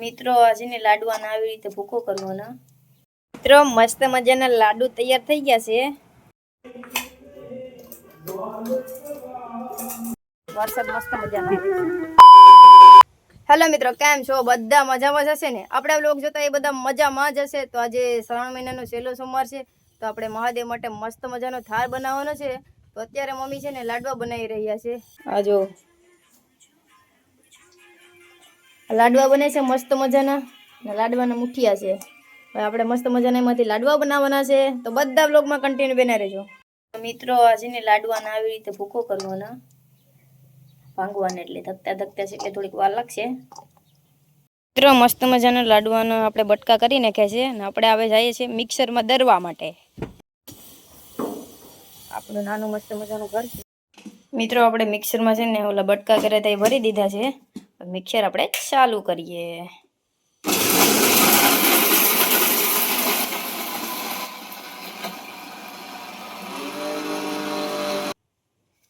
મિત્રો, આજે ને લાડવાના આવી રીતે ભૂકો કરવાનો. મિત્રો, મસ્ત મજાના લાડુ તૈયાર થઈ ગયા છે. વરસાદ મસ્ત મજાનો હેલો મિત્રો, કેમ છો? બધા મજામાં જ હશે ને? આપણે લોક જોતા એ બધા મજામાં જ હશે. તો આજે શ્રાવણ મહિનાનો છેલ્લો સોમવાર છે. તો આપણે મહાદેવ માટે મસ્ત મજાનો થાળ બનાવવાનો છે. તો અત્યારે મમ્મી છે ને લાડવા બનાવી રહ્યા છે. આ જો લાડવા બને છે, મસ્ત મજાના. લાડવાના મુઠિયા છે. હવે આપણે મસ્ત મજાના એમાંથી લાડવા બનાવવાના છે. તો બધા બ્લોગમાં કન્ટિન્યુ બના રહેજો. મિત્રો, આજે ને લાડવાના આવી રીતે ભૂકો કરવાના. ભાંગવાના એટલે ધકતા ધકતા છે એટલે થોડીક વાર લાગશે. મિત્રો, મસ્ત મજાના લાડવાનો આપણે બટકા કરી નાખ્યા છે અને આપણે હવે જઈએ છીએ મિક્સરમાં દરવા માટે. આપણું નાનું મસ્ત મજાનું ઘર છે. મિત્રો, આપણે મિક્સરમાં છે ને ઓલા બટકા કરે ત્યાં ભરી દીધા છે. મિક્સર આપણે ચાલુ કરીએ.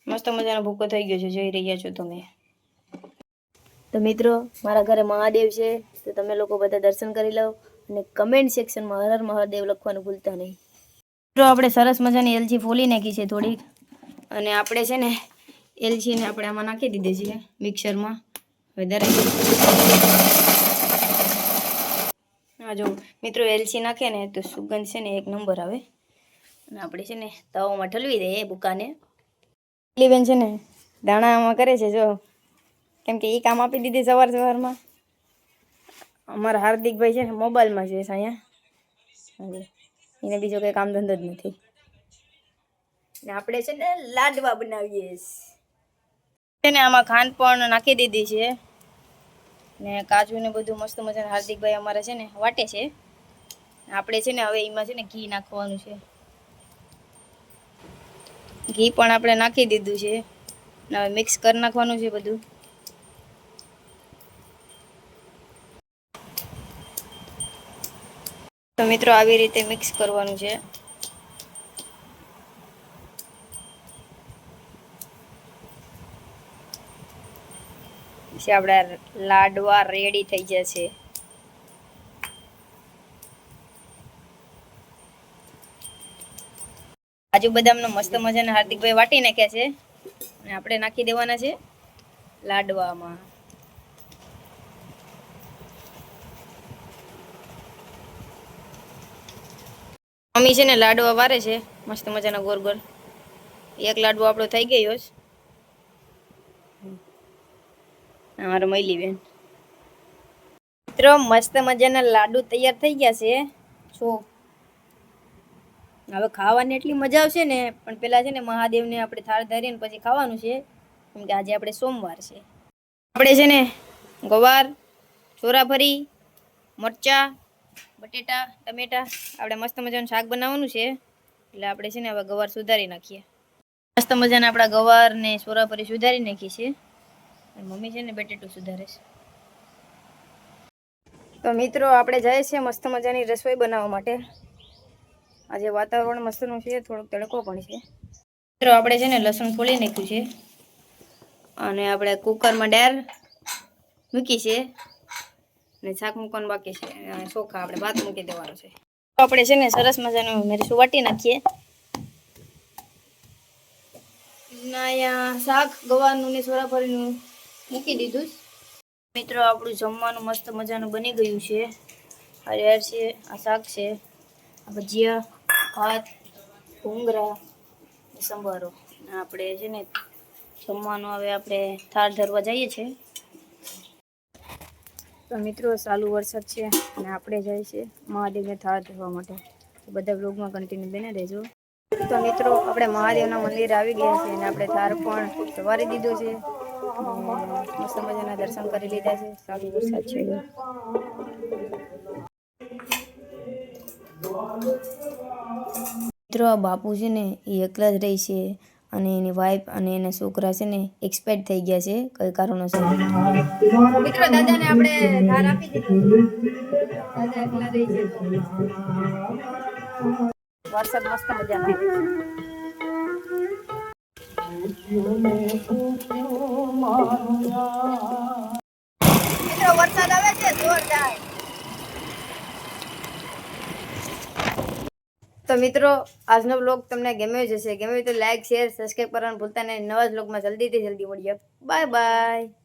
મસ્ત મજાનો ભૂકો થઈ ગયો છે, જોઈ રહ્યા છો તમે. તો મિત્રો, મારા ઘરે મહાદેવ છે, તો તમે લોકો બધા દર્શન કરી લો અને કમેન્ટ સેક્શનમાં હર હર મહાદેવ લખવાનું ભૂલતા નહીં. મિત્રો, આપણે સરસ મજાની એલચી ફોલી નાખી છે થોડીક. અને આપણે છે ને, એલચીને આપણે આમાં નાખી દીધી છે મિક્સરમાં. હવે દરેક હા જો મિત્રો એલસી નાખે ને તો સુગંધ છે ને એક નંબર આવે. અને આપણે છે ને તવામાં ઠલવી દઈએ બુકાને. બેન છે ને દાણામાં કરે છે જો. કેમ કે એ કામ આપી દીધી સવાર સવારમાં. અમારા હાર્દિકભાઈ છે ને મોબાઈલમાં છે અહીંયા એને બીજો કંઈ કામ ધંધો જ નથી. ને આપણે છે ને લાડવા બનાવીએ છે ને આમાં ખાંડ પણ નાખી દીધી છે. ને કાજુ ને બધું મસ્ત મજાનું હાર્દિકભાઈ અમારે છે ને વાટે છે. આપણે છે ને હવે એમાં છે ને ઘી નાખવાનું છે. ઘી પણ આપણે નાખી દીધું છે. હવે મિક્સ કરી નાખવાનું છે બધું. તો મિત્રો આવી રીતે મિક્સ કરવાનું છે. પછી આપણા લાડવા રેડી થઈ જશે કાજુ બદામનો મસ્ત મજાના હાર્દિકભાઈ વાટી નાખ્યા છે, અને આપણે નાખી દેવાના છે લાડવામાં. મમ્મી છે ને લાડવા વારે છે, મસ્ત મજાના ગોર ગોર એક લાડવો આપણો થઈ ગયો છે અમારો મૈલી બેન. મિત્રો, મસ્ત મજાના લાડુ તૈયાર થઈ ગયા છે. છો હવે ખાવાની એટલી મજા આવશે ને, પણ પેલા છે ને મહાદેવને આપણે થાળ ધરીને પછી ખાવાનું છે. કેમ કે આજે આપણે સોમવાર છે. આપણે છે ને ગવાર ચોરાફરી મરચા, બટેટા, ટમેટા, આપણે મસ્ત મજાનું શાક બનાવવાનું છે. એટલે આપણે છે ને હવે ગવાર સુધારી નાખીએ. મસ્ત મજાના આપણા ગવાર ને સોરાફરી સુધારી નાખીએ છે. અને મમ્મી છે ને બટેટું સુધારે છે. તો મિત્રો આપણે જઈએ છીએ મસ્ત મજાની રસોઈ બનાવવા માટે. આજે વાતાવરણ મસ્તનું છે થોડોક તડકો પણ છે. મિત્રો આપણે છે ને લસણ ફોલી નાખ્યું છે. અને આપણે કુકરમાં ડેર મૂકી છે. ને શાક મૂકવાનું બાકી છે. અને ચોખા આપણે ભાત મૂકી દેવાનો છે. તો આપણે છે ને સરસ મજાનું મેરીશું વાટી નાખીએ. ના શાક ગવારનું ને સોરાફરીનું. મૂકી દીધું મિત્રો, આપણું જમવાનું મસ્ત મજાનું બની ગયું છે. હરિયાર છે, આ શાક છે, આ ભજીયા, ભાત ભૂંગરા સંભારો. આપણે છે ને જમવાનું હવે આપણે થાળ ધરવા જઈએ છીએ તો મિત્રો ચાલુ વરસાદ છે અને આપણે જઈએ છીએ મહાદેવને થાળ ધરવા માટે. બધા બ્લોગમાં કન્ટિન્યુ બને રહેજો. તો મિત્રો, આપણે મહાદેવના મંદિર આવી ગયા છે અને આપણે થાળ પણ સવારી દીધો છે. મસ્ત મજાના દર્શન કરી લીધા છે. સારું વરસાદ છે. મિત્રો આ બાપુ છે ને એ એકલા જ રહી છે અને એની વાઈફ અને એના છોકરા છે ને એક્સપાયર થઈ ગયા છે કઈ કારણોસર. મિત્રો દાદાને આપણે ધાર આપી દીધું. દાદા એકલા રહી છે વરસાદ મસ્ત મજાનો. વરસાદ આવે છે જોરદાર તો મિત્રો, આજનો બ્લોગ તમને ગમ્યો જ હશે. ગમ્યો હોય તો લાઈક શેર સબસ્ક્રાઈબ કરવાનું ભૂલતા નહીં. નવા બ્લોગમાં જલ્દીથી જલ્દી મળીએ. Bye bye